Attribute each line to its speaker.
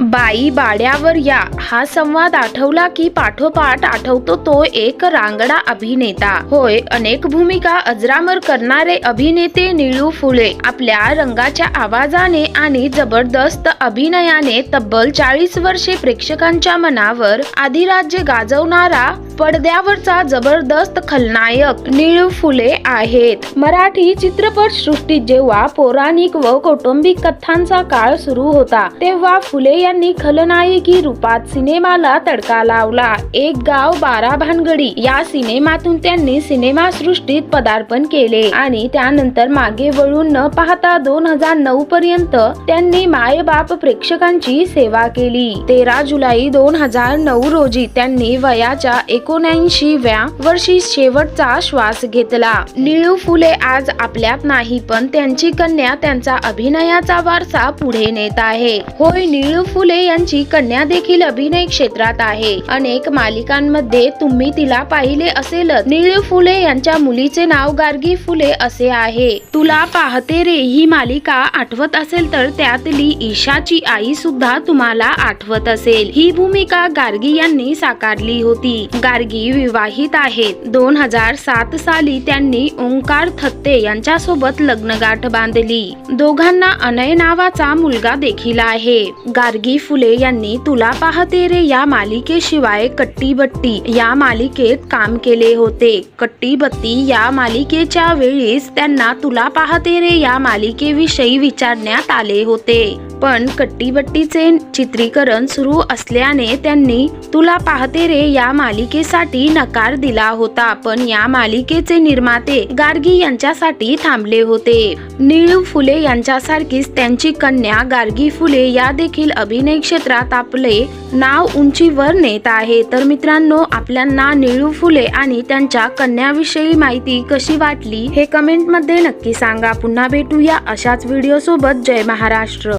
Speaker 1: बाई बाड्यावर या. हा संवाद आठवला की पाठोपाठ आठवतो तो एक रांगडा अभिनेता. होय अनेक भूमिका अजरामर करणारे अभिनेते निळू फुले. आपल्या रंगाच्या आवाजाने आणि जबरदस्त अभिनयाने तब्बल चाळीस वर्षे प्रेक्षकांच्या मनावर आधिराज्य गाजवणारा पडद्यावरचा जबरदस्त खलनायक निळू फुले आहेत. मराठी चित्रपट सृष्टीत जेव्हा पौराणिक व कौटुंबिक कथांचा काळ सुरू होता तेव्हा फुले यांनी खलनायकी रूपात सिनेमाला तडका लावला. एक गाव बारा भानगडी या सिनेमातून त्यांनी सिनेमा सृष्टीत पदार्पण केले आणि त्यानंतर मागे वळून न पाहता दोन हजार नऊ पर्यंत त्यांनी मायबाप प्रेक्षकांची सेवा केली. तेरा जुलै दोन हजार नऊ रोजी त्यांनी वयाच्या एकोणऐंशीव्या वर्षी शेवटचा श्वास घेतला. निळू फुले आज आपल्यात नाही पण त्यांची कन्या त्यांचा अभिनयाचा वारसा पुढे नेत आहे. होय निळू फुले यांची कन्या देखील अभिनय क्षेत्रात आहे. अनेक मालिकांमध्ये तुम्ही तिला पाहिले असेलच. निळू फुले यांच्या मुलीचे नाव गार्गी फुले असे आहे. तुला पाहते रे ही मालिका आठवत असेल तर त्यातली ईशाची आई सुद्धा तुम्हाला आठवत असेल. ही भूमिका गार्गी यांनी साकारली होती. गार्गी विवाहित आहेत. दोन हजार सात साली त्यांनी ओंकार थत्ते यांच्यासोबत लग्नगाठ बांधली. दोघांना अनय नावाचा मुलगा देखील आहे. गार्गी फुले यांनी तुला पाहते रे या मालिकेशिवाय कट्टी बट्टी या मालिकेत काम केले होते. कट्टी बत्ती या मालिकेच्या वेळीच त्यांना तुला पाहते रे या मालिकेविषयी विचारण्यात आले होते. पण कट्टीबट्टीचे चित्रीकरण सुरू असल्याने त्यांनी तुला पाहते रे या मालिके मालिकेसाठी नकार दिला होता पण या मालिकेचे निर्माते गार्गी यांच्यासाठी थांबले होते. निळू फुले यांच्यासारखीच त्यांची कन्या गार्गी फुले या देखील अभिनय क्षेत्रात आपले नाव उंचीवर नेत आहे. तर मित्रांनो आपल्यांना निळू फुले आणि त्यांच्या कन्याविषयी माहिती कशी वाटली हे कमेंटमध्ये नक्की सांगा. पुन्हा भेटूया अशाच व्हिडिओ सोबत. जय महाराष्ट्र.